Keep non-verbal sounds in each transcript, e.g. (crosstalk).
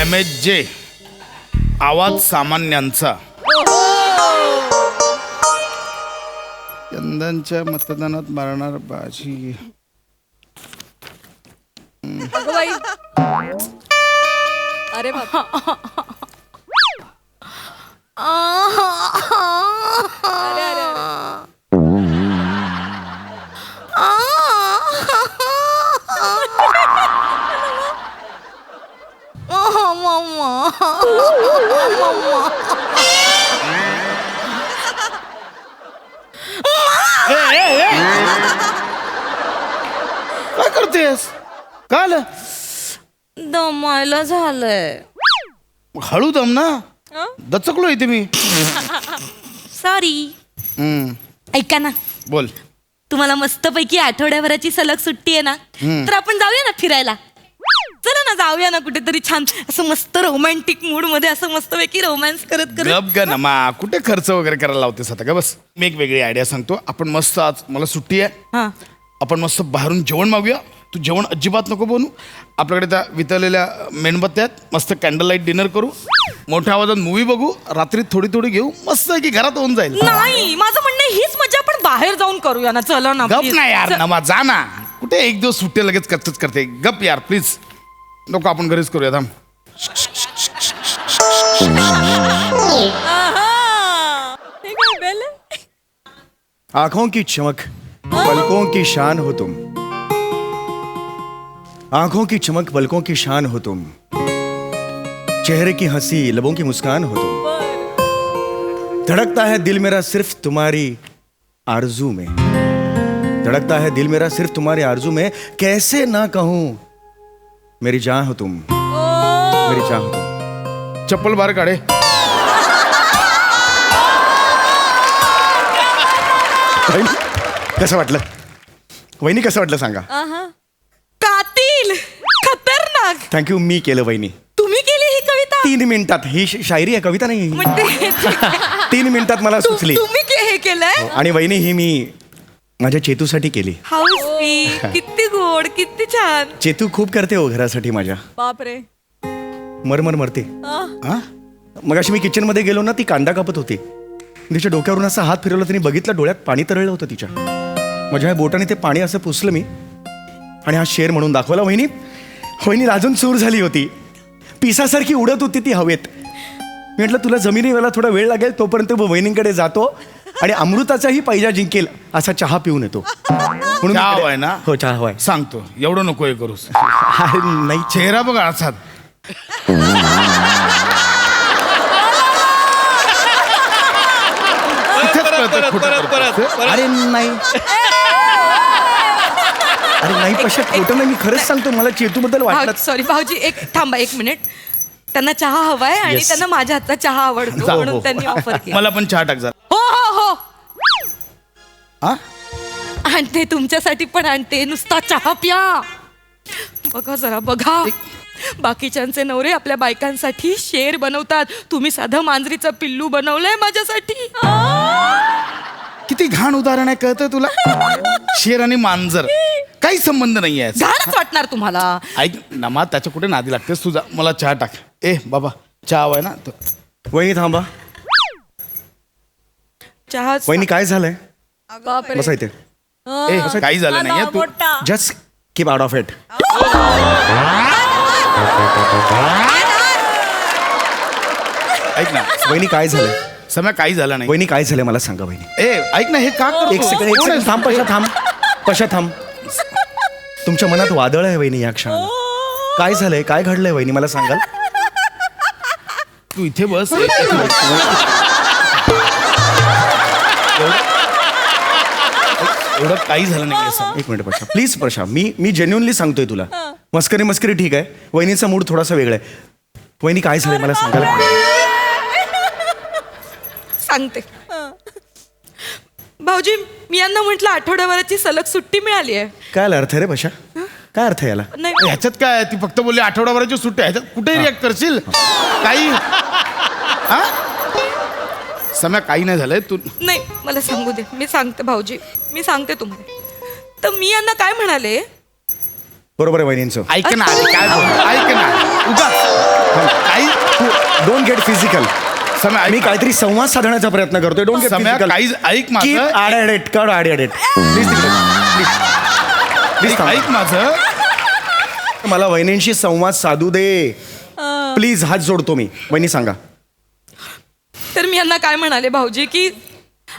M H J आवाज सामान्यांचा. यंदाच्या मतदानात मारणार बाजी. अगं बाई. अरे बाप. (laughs) झालंय. हळू दम ना. हं? दचकलो इथे मी. सॉरी हम्म, ऐका ना. बोल. तुम्हाला मस्तपैकी आठवड्याभराची सलग सुट्टी आहे ना तर आपण जाऊया ना फिरायला. चला ना जाऊया ना कुठेतरी छान असं मस्त रोमॅन्टिक मूडमध्ये असं मस्तपैकी रोमॅन्स करत करत. गप ग नमा कुठे खर्च वगैरे करायला लावतेस आता? का बस मी एक वेगळी आयडिया सांगतो. आपण मस्त आज मला सुट्टी आहे. हा. आपण मस्त बाहेरून जेवण मागूया. तू जेवण अजिबात नको बनू आपल्याकडे त्या वितळलेल्या मेणबत्त्या आहेत मस्त कॅन्डल लाइट डिनर करू. मोठ्या आवाजात मूवी बघू. रात्री थोडी थोडी घेऊ. मस्त आहे की घरात होऊन जाईल. नाही माझं म्हणणं हीच मजा आपण बाहेर जाऊन करूया ना चला ना गप please. ना यार च- नमा जा ना. कुठे एक दिवस सुट्टी लगेच कचकच करते. गप यार प्लीज नको आपण घरीच करूया थांब. आहा. हे काय बेल? आहे? आंखों की चमक पलकों की शान हो तुम. आँखों की चमक पलकों की शान हो तुम। चेहरे की हँसी लबों की मुस्कान हो तुम। धड़कता है दिल मेरा सिर्फ़ तुम्हारी आरज़ू में। धड़कता है दिल मेरा सिर्फ़ तुम्हारी आरज़ू में। कैसे ना कहूँ मेरी जान हो तुम। मेरी जान हो तुम। चप्पल बाहेर काढे। कसं वाटलं? वहिनी कसं वाटलं सांगा? थँक्यू मी केलं वहिनी. तुम्ही केली ही कविता? तीन मिनिटात. ही श- शायरी आहे कविता नाही. म्हणजे (laughs) तीन मिनिटात मला सुचली. तुम्ही के- हे केलंय? आणि वहिनी ही मी माझ्या चेतूसाठी केली. हाऊस (laughs) किती गोड किती छान. चेतू खूप करते हो घरासाठी माझ्या. बापरे. मरमर मरते. हा मग अशी मी किचनमध्ये गेलो ना ती कांदा कापत होती. तिच्या डोक्यावरून असा हात फिरवला तिने बघितलं डोळ्यात पाणी तरळलं होतं तिच्या. माझ्या ह्या बोटाने ते पाणी असं पुसलं मी. आणि हा शेर म्हणून दाखवला वहिनी. वहिनी अजून चूर झाली होती. पिसासारखी उडत होती ती हवेत. मी म्हटलं तुला जमिनीला थोडा वेळ लागेल तोपर्यंत वहिनींकडे जातो आणि अमृताचाही पैजा जिंकेल असा चहा पिऊन येतो. म्हणून चहा मी- हवाय ना? हो चहा हवाय. सांगतो एवढं नको हे करूस. (laughs) नाही. चेहरा बघ असाच. इथेच कळतं खोटं करतोस. अरे नाही. अरे नाही पशा खोटं नाही मी खरंच सांगतो मला चेतूबद्दल वाटलं सॉरी भाऊजी एक थांबा एक मिनिट. त्यांना चहा हवाय आणि Yes. त्यांना माझ्या हातचा चहा आवडतो म्हणून हो. त्यांनी ऑफर केली. मला पण चहा टाक जरा. हो हो हो. हा आणते तुमच्यासाठी पण आणते नुसता चहा प्या. बघा जरा बघा. बाकीच्यांचे नवरे आपल्या बायकांसाठी शेर बनवतात. तुम्ही साधं मांजरीचं पिल्लू बनवलंय माझ्यासाठी. किती घाण उदाहरण आहे कळतंय तुला? शेर आणि मांजर. काही संबंध नाही आहे घाणच वाटणार तुम्हाला. ऐक नमा त्याच्या कुठे नादी लागतेस तुझा? मला चहा टाक. ए बाबा चहा हवाय ना? तो- वहिनी थांबा. चहा वहिनी काय झालंय? बापरे. बसा इथे. ए काही झालं नाहीये तू. मोठा. Just keep out of it ऐक ना. वहिनी काय झालंय? समय काही झालं नाही. वहिनी काय झालंय मला सांगा वहिनी. ए ऐक ना हे का करतो? एक सेकंड एक कोण सेकंड? थांब पशा थांब. पशा थांब. तुमच्या मनात वादळ आहे वहिनी या क्षणाला. काय झालंय? काय घडलंय वहिनी मला सांगाल? तू इथे बस. एवढं- एवढं काही झालं नाही असं. एक मिनिट पशा. प्लीज प्रशा मी मी जेन्युनली सांगतोय तुला. मस्करी मस्करी ठीक आहे. वहिनीचा मूड थोडासा वेगळा आहे. वहिनी काय झालंय? मला सांगाल? सांगते. भाऊजी मी यांना म्हटलं आठवड्याभराची सलग सुट्टी मिळाली आहे. काय अर्थ आहे रे पशा काय अर्थ आहे याला? नाही. ह्याच्यात काय आहे? ती फक्त बोलली आठवड्याभराची सुट्टी आहे. ह्याच्यात कुठे रिॲक्ट करशील? काही? हा? सम्या काही नाही झालंय. तू नाही मला सांगू दे. मी सांगते भाऊजी. मी सांगते तुम्हाला. तर मी यांना काय म्हणाले? बरोबर आहे वहिनींचं. ऐक ना काय बोल ऐक ना. उगाच काही तू डोंट गेट फिजिकल समय मी काहीतरी संवाद साधण्याचा प्रयत्न करतोय. डोंट गेट सम्या, काहीच ऐक माझं. प्लीज प्लीज ऐक- माझं. मला वहिनींशी संवाद साधू दे. प्लीज हात जोडतो मी. वहिनी सांगा. तर मी यांना काय म्हणाले भाऊजी की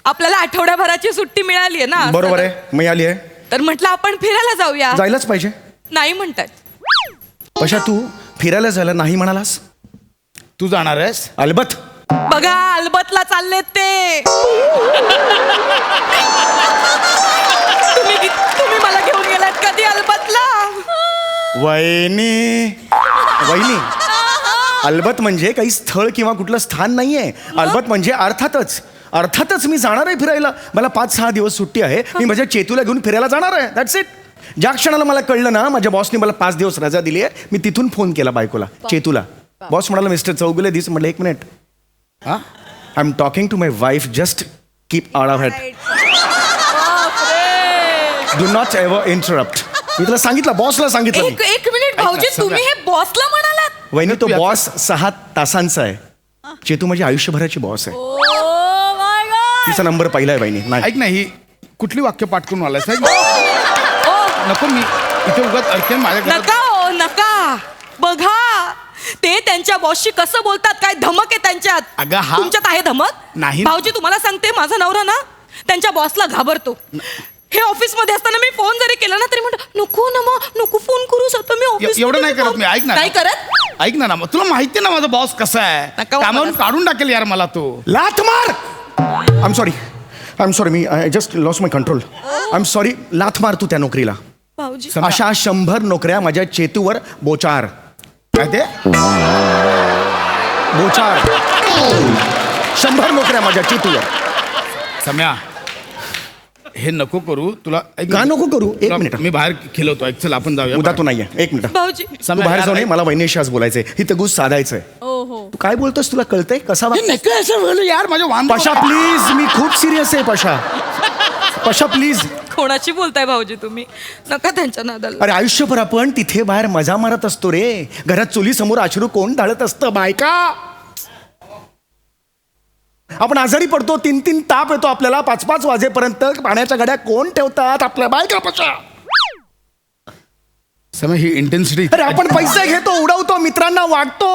आपल्याला आठवड्याभराची सुट्टी मिळाली आहे ना बरोबर आहे. मी आली आहे. तर म्हटलं आपण फिरायला जाऊया. जायलाच पाहिजे. नाही म्हणतात. पशा तू फिरायला जायला नाही म्हणालास? तू जाणार आहेस? अलबत. बघा अल्बतला चाललेत ते. तुम्ही तुम्ही मला घेऊन गेलात कधी अल्बतला? वहिनी. वहिनी अलबत म्हणजे काही स्थळ किंवा कुठलं स्थान नाहीये. अलबत म्हणजे अर्थातच. अर्थातच मी जाणार आहे फिरायला. मला पाच सहा दिवस सुट्टी आहे. मी माझ्या चेतूला घेऊन फिरायला जाणार आहे. दॅट्स इट ज्या क्षणाला मला कळलं ना माझ्या बॉसने मला पाच दिवस रजा दिली आहे मी तिथून फोन केला बायकोला. चेतूला. बॉस म्हणाला मिस्टर चौगुले दिस म्हटलं एक मिनिट हा I am talking to my wife just keep out of it do not ever interrupt मी तुला सांगितलं बॉसला सांगितलं मी. एक एक मिनिट भाऊजी तुम्ही हे बॉसला म्हणालात? वहिनी तो बॉस सहा तासांचा आहे. चेतू माझी आयुष्यभराची बॉस आहे. ओ माय गॉड तिचा नंबर पहिला आहे बहिणी नाही. ऐक ना ही कुठली वाक्य पाठ करून आलायस? ऐक नको मी. इथे उगाच अडकेन माझ्या घरात नका हो नका. बघा ते त्यांच्या बॉसशी कसं बोलतात काय धमक आहे त्यांच्यात? अगं, हा- तुमच्यात आहे धमक? नाही. भाऊजी तुम्हाला सांगते माझा नवरा ना त्यांच्या बॉसला घाबरतो. हे ऑफिसमध्ये असताना मी फोन जरी केला ना तरी म्हणतो नको ना मग नको फोन करू आता मी ऑफिस एवढं नाही करत मी ऐक ना नाही करत? ऐक ना ना तुला माहिती ना माझा बॉस कसा आहे? नका हो कामावरून मला. काढून टाकेल यार मला तो. लाथ मार! I am sorry I am sorry me I just lost my control I am sorry लाथ मार तू त्या नोकरीला. भाऊजी. अशा शंभर नोकऱ्या माझ्या चेतूवर बोचार. काय ते शंभर नोकऱ्या माझ्या चेतूवर सम्या हे नको करू तुला ऐक का नको करू? एक तुला- मिनिट. मी बाहेर खेळवतो ऐक चल आपण जाऊया. उद्या तू नाहीये. एक मिनिट. भाऊजी. तू सम्या, बाहेर यार, जाऊन ये, ऐक. मला वैनेशी आज बोलायचंय. ही तगूस साधायचंय. ओ हो. तू काय बोलतोस तुला कळतंय? कसा हे नको असं बोलू यार माझ्या वांद पशा प्लीज मी खूप सिरियस आहे पशा. पशा प्लीज कोणाशी बोलताय भाऊजी तुम्ही? नका त्यांच्या नादाला. अरे आयुष्यभर आपण तिथे बाहेर मजा मारत असतो रे. घरात चुली समोर अश्रू कोण ढाळत असतं बायका? आपण आजारी पडतो तीन तीन ताप येतो आपल्याला. पाच पाच वाजेपर्यंत पाण्याच्या गाड्या कोण ठेवतात? आपल्या बायका पशा सम्या ही इंटेन्सिटी अरे आपण पैसे घेतो उडवतो मित्रांना वाटतो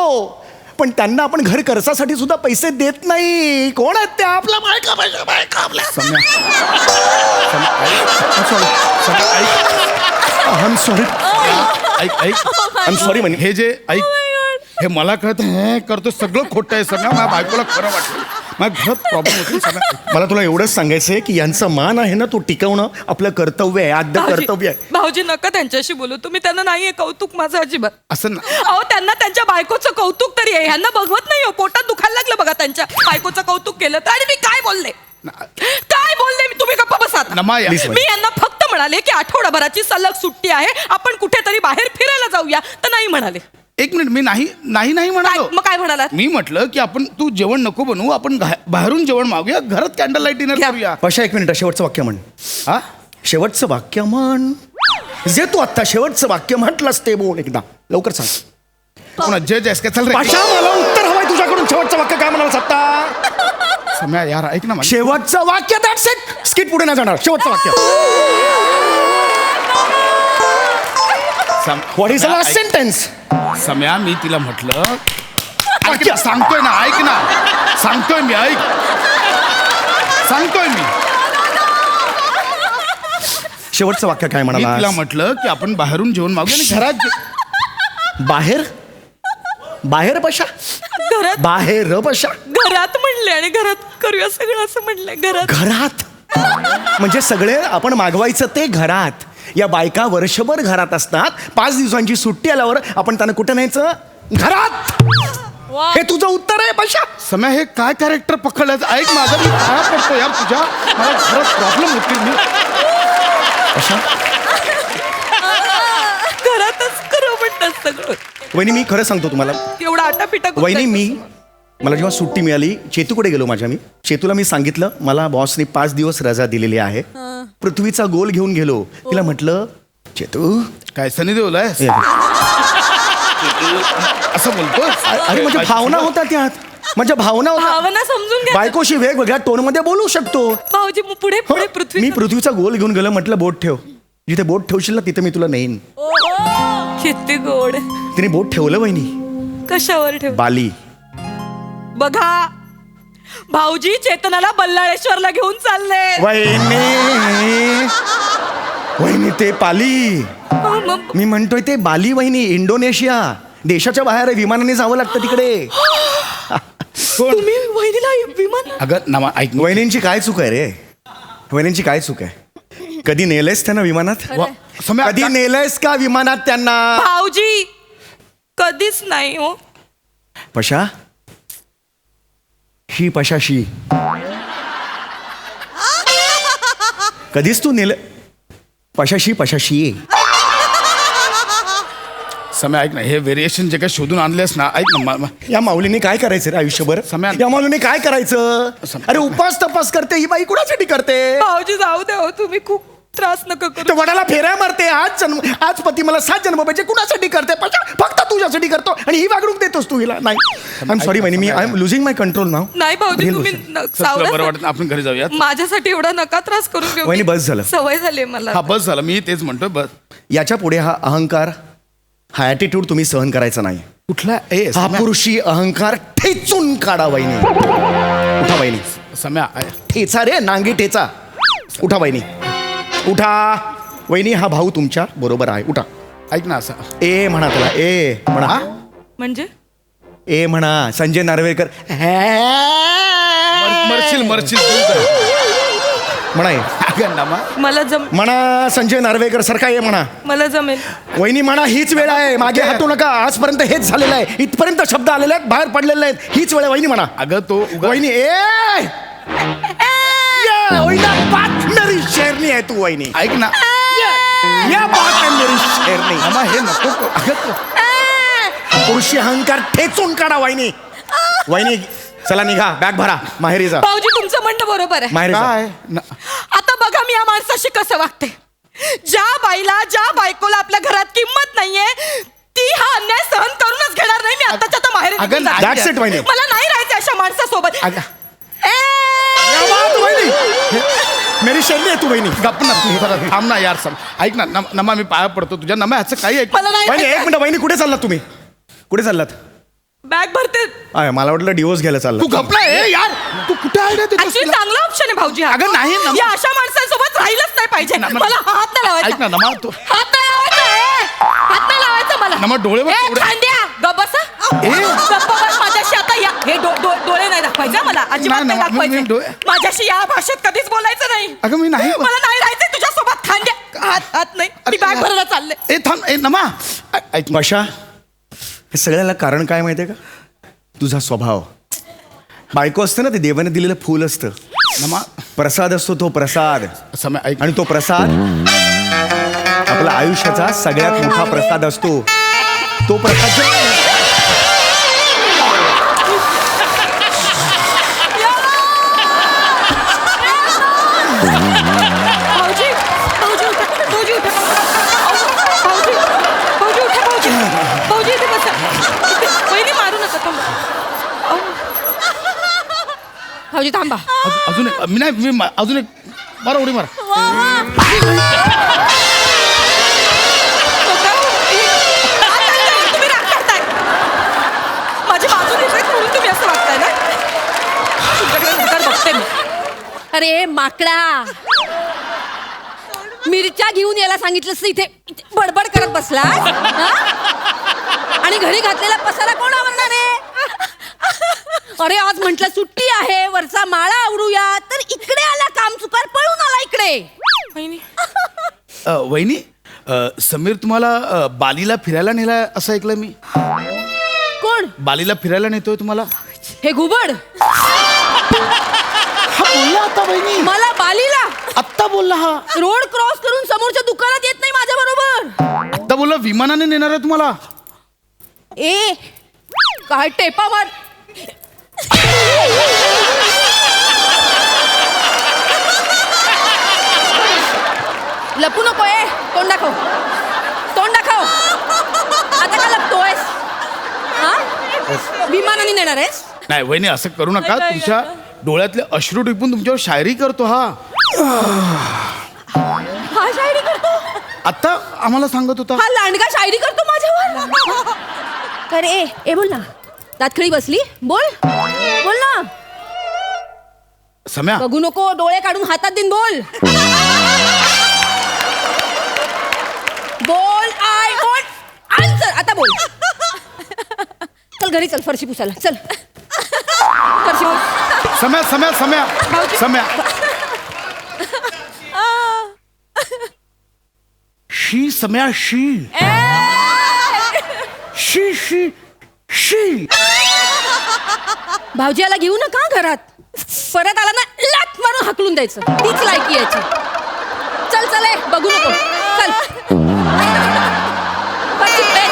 पण त्यांना आपण घर खर्चासाठी सुद्धा पैसे देत नाही. कोण आहेत त्या? आपल्या बायका बायका बायका आपल्या. सॉरी ऐक. ऐक. आय एम सॉरी म्हणे. हे जे ऐक. हे मला कळत हे करतो सगळं खोटं आहे सगळं माझ्या बायकोला खरं वाटतं. माझ्या घरात प्रॉब्लेम होती सगळं मला तुला एवढंच सांगायचंय की यांचं मान आहे ना तो टिकवणं आपलं कर्तव्य आहे आद्य भाऊजी कर्तव्य आहे. भाऊजी नका त्यांच्याशी बोलू. तुम्ही त्यांना नाहीये कौतुक माझं अजिबात. असं ना अहो त्यांना त्यांच्या बायकोचं आहे ह्यांना बघवत नाही हो. पोटात दुखायला लागलं बघा त्यांच्या. बायकोचं कौतुक केलं तर. आणि मी काय बोलले? काय बोलले? मी तुम्ही गप्पा बसा आता. नमा या. Please, मी यांना फक्त म्हणाले की आठवडाभराची सलग सुट्टी आहे. आपण कुठेतरी बाहेर फिरायला जाऊया. तर नाही म्हणाले. एक मिनिट मी नाही नाही नाही म्हणालो. मग काय म्हणालात? मी म्हटलं की आपण तू जेवण नको बनवू आपण घा- बाहेरून जेवण मागूया घरात कॅन्डल लाइट डिनर घ्या. करूया. पशा एक मिनिट शेवटचं वाक्य म्हण. हा? शेवटचं वाक्य म्हण. जे तू आत्ता शेवटचं वाक्य म्हटलंस ते बोल एकदा. लवकर सांग. कोणा जज आहेस का चल रे. पशा मला उत्तर हवंय तुझ्याकडून. शेवटचं वाक्य काय म्हणाल आता सम्या यार ऐक ना माझं. शेवटचं वाक्य दॅट्स इट स्किट पुढे नाही जाणार. शेवटचं वाक्य. सम- व्हॉट इज सम्या, लास्ट ऐक- सेंटेन्स सम्या मी तिला म्हटलं ऐक ना, सांगतोय ना ऐक ना. सांगतोय मी ऐक. सांगतोय मी. शेवटचं वाक्य काय मी तिला म्हणाला म्हटलं की आपण बाहेरून जेवण मागूया आणि घरात जे- बाहेर? बाहेर पशा घरात? बाहेर पशा घरात म्हणले आणि घरात करूया सगळं असं म्हणलंय घरात? घरात. म्हणजे सगळे आपण मागवायचं ते घरात. या बायका वर्षभर घरात असतात. पाच दिवसांची सुट्टी आल्यावर आपण त्यांना कुठे न्यायचं? घरात. वा. हे तुझं उत्तर आहे पशा सम्या हे काय कॅरेक्टर पकडलं ऐक माझं मी काय पडतो यार तुझ्या? मला खरंच प्रॉब्लेम होतील मी पशा सगळं. वहिनी मी खरं सांगतो तुम्हाला. एवढा आटापिटा करून वहिनी मी मला जेव्हा सुट्टी मिळाली चेतूकडे गेलो माझ्या मी. चेतूला मी सांगितलं मला बॉसने पाच दिवस रजा दिलेली आहे. पृथ्वीचा गोल घेऊन गेलो. तिला म्हटलं चेतू. काय सनी देवलाय ए, असं बोलतो अरे म्हणजे भावना होत्या त्यात. माझ्या भावना होत्या. भावना समजून घ्या. बायकोशी वेगवेगळ्या टोनमध्ये बोलू शकतो. भाऊजी मग पुढे हो, पुढे पृथ्वी मी पृथ्वीचा गोल घेऊन गेलो म्हटलं बोट ठेव. जिथे बोट ठेवशील ना तिथे मी तुला नेईन. किती गोड. तिने बोट ठेवलं वहिनी. कशावर ठेव? बाली. बघा भाऊजी चेतनाला बल्लाळेश्वरला घेऊन चालले. वहिनी. वहिनी ते पाली. मी म्हणतोय ते बाली वहिनी इंडोनेशिया. देशाच्या बाहेर आहे, विमानाने जावं लागतं तिकडे. तुम्ही वहिनीला विमान अगं नमा ऐक वहिनींची काय चूक आहे रे? वहिनींची काय चूक आहे? कधी नेलंयस त्यांना विमानात? वा, सम्या, कधी नेलंयस का विमानात त्यांना? भाऊजी कधीच नाही हो. पशा? शी. पशाशी कधीच तू नेल? पशाशी पशाशी समय ऐक ना हे व्हेरिएशन जे काही शोधून आणलेस ना ऐक ना मा- मा- या माऊलीने काय करायचं रे आयुष्यभर? सम्या- या माऊलीने काय करायचं? अरे उपास तपास करते ही बाई कुणासाठी करते? भाऊजी जाऊ द्या हो तुम्ही खूप त्रास नका ते करू वडाला फेऱ्या मारते आज जन्म आज पती मला सात जन्म पाहिजे कुणासाठी करते? पशा फक्त तुझ्यासाठी करतो. आणि ही वागणूक देतोस तू हिला. नाही. आय एम सॉरी वहिनी मी I am losing my control नाव नाही भाऊजी तुम्ही न- तुला सावरा- बरं वाटत नाही, आपण घरी जाऊयात. माझ्यासाठी एवढा नका त्रास करून घेऊ. वहिनी, बस झालं. सवय झाली मला. हा बस झालं. मी तेच म्हणतोय बस. याच्यापुढे हा अहंकार हा ॲटिट्यूड तुम्ही सहन करायचा नाही. कुठला? ए हा सम्या- पुरुषी अहंकार ठेचून काढा वहिनी. उठा वहिनी. सम्या ठेचा रे नांगी ठेचा. उठा वहिनी. उठा. वहिनी हा भाऊ तुमच्या बरोबर आहे. उठा. ऐक ना असं. ए म्हणा त्याला. ए म्हणा. म्हणजे? ए म्हणा. संजय नार्वेकर. मर- मरशील मरशील तू तर. म्हणा ए. अगं नमा मला जम म्हणा संजय नार्वेकर सारखा ये म्हणा. मला जमेल. वहिनी म्हणा हीच वेळ आहे. मागे हटू नका. आजपर्यंत हेच झालेलं आहे. इथपर्यंत शब्द आलेले आहेत बाहेर पडलेले आहेत. हीच वेळ आहे वहिनी म्हणा. अगं तो उगा- वहिनी ए! या, वहिनी बात शेरनी आहे तू वहिनी. ऐक ना. या बात आहे मेरी शेरनी नमा हे नको करू. अगं तो- पुरुषी अहंकार ठेचून काढा वहिनी. वहिनी चला निघा बॅग भरा माहेरी जा. भाऊजी तुमचं म्हणणं बरोबर आहे. माहेरी जा. काय? न- आता बघा मी या माणसाशी कसं वागते. ज्या बाईला ज्या बायकोला आपल्या घरात किंमत नाहीये ती हा अन्याय सहन करूनच घेणार नाही. मी आताच्या आता बाहेर अगं, निघून जाणार. That's it, वहिनी. मला नाही राहायचं अशा माणसासोबत. अगं. ए! या बात, वहिनी. मेरी शेरनी आहे तू वहिनी गप ना तू जरा थांब ना यार सम. ऐक ना नम- नमा मी पाया पडतो तुझ्या. नमा ह्याचं काही ऐक मला नाही वहिनी एक. मिनिट वहिनी कुठे चाललात तुम्ही? कुठे चाललात? बॅग भरते आय, मला वाटलं डिवोर्स घ्यायला तू चालला गप ना ए यार. तू कुठे आहे रे? ऍक्च्युली तुझं चांगला ऑप्शन आहे भाऊजी हा. अगं, नाही ना. या अशा माणसांसोबत राहिलंच नाही पाहिजे. ना, मला हात नाही ऐक ना नमा तू हात नाही लावायचा ए! हात नाही लावायचा मला. नमा, डोळेवर ए, तेवढे- खांद्या. गप्प बसा. ए. गप्प बस माझ्याशी. आता या हे डो- डो- डोळे दाखवायचे मला? अजिबात नाही, नाही नाही, मी- मी दाखवायचे डोळे- माझ्याशी या भाषेत कधीच बोलायचं नाही. अगं मी नाही मला नाही राहायचंय तुझ्यासोबत. खांद्या हात हात नाही. मी बॅग भरायला चालले. ए थांब ए नमा. ऐ- ऐक ना. भाषा हे सगळ्याला कारण काय माहितीये का? तुझा स्वभाव. बायको असतं ना ते देवाने दिलेलं फूल असतं. नमा. प्रसाद असतो तो प्रसाद. समय ऐक. आणि तो प्रसाद आपला आयुष्याचा सगळ्यात मोठा प्रसाद असतो. तो प्रसाद भाऊजी थांबा. अजून- अजून एक मी नाही मी मा- अजून एक मारा उडी मारा. तुम्ही राग करताय माझी बाजू घेताय म्हणून तुम्ही असं वागताय ना? तुमच्याकडे नंतर बघते मी. अरे माकडा. मिरच्या घेऊन यायला सांगितलंस तर इथे इथे बडबड करत बसला आणि घरी घातलेला पसारा कोण आवडणार आहे? अरे आज म्हंटल सुट्टी आहे वरचा माळा आवरूया तर इकडे आला काम चुकार पळून आला इकडे. वहिनी. (laughs) अ, वहिनी अ, समीर तुम्हाला अ, बालीला फिरायला नेला असं ऐकलं मी. कोण? बालीला फिरायला नेतोय तुम्हाला. हे घुबड. हा बोलला आता वहिनी. मला बालीला. आत्ता बोलला हा. रोड क्रॉस करून समोरच्या दुकानात येत नाही माझ्या बरोबर. आत्ता बोलला विमानाने नेणार आहे तुम्हाला. ए काय टेपा मार. लपू नको ए तोंड दाखव तोंड दाखव आता का लपतोयस हा करणार आहेस नाही वहिनी असं करू नका तुमच्या. डोळ्यातले अश्रू टिपून तुमच्यावर शायरी करतो हा हा शायरी करतो आता आम्हाला सांगत होता हा लांडगा शायरी करतो माझ्यावर कर ए ए बोल ना दातखळी बसली? बोल. बोल ना. सम्या. बघू नको डोळे काढून हातात देईन बोल. बोल आय वॉन्ट आन्सर आता बोल. चल घरी चल फरशी पुसायला. चल. फरशी पुस. सम्या सम्या सम्या. सम्या. शी सम्या शी. शी शी शी. भाऊजीला घेऊ नका घरात. परत आला ना लात मारून हाकलून द्यायचं. तीच लायकी याची. चल चल ए, बघू नको. चल. फरशी, ए,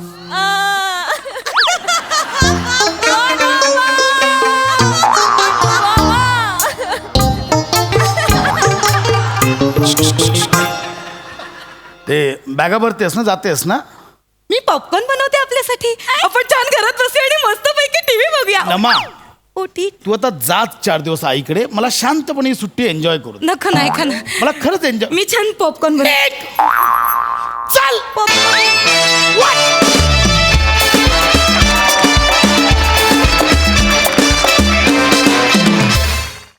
(laughs) ते बॅगा भरतेस ना जातेस ना? मी पॉपकॉर्न बनवते आपल्यासाठी. आपण छान घरात बसूया आणि मस्त पैकी टीव्ही बघूया. नमा हो ठीक तू आता जात चार दिवस आईकडे. मला शांतपणे ही सुट्टी एन्जॉय करू दे. नका नाही खाना मला खरंच एन्जॉय मी छान पॉपकॉर्न बनव चल.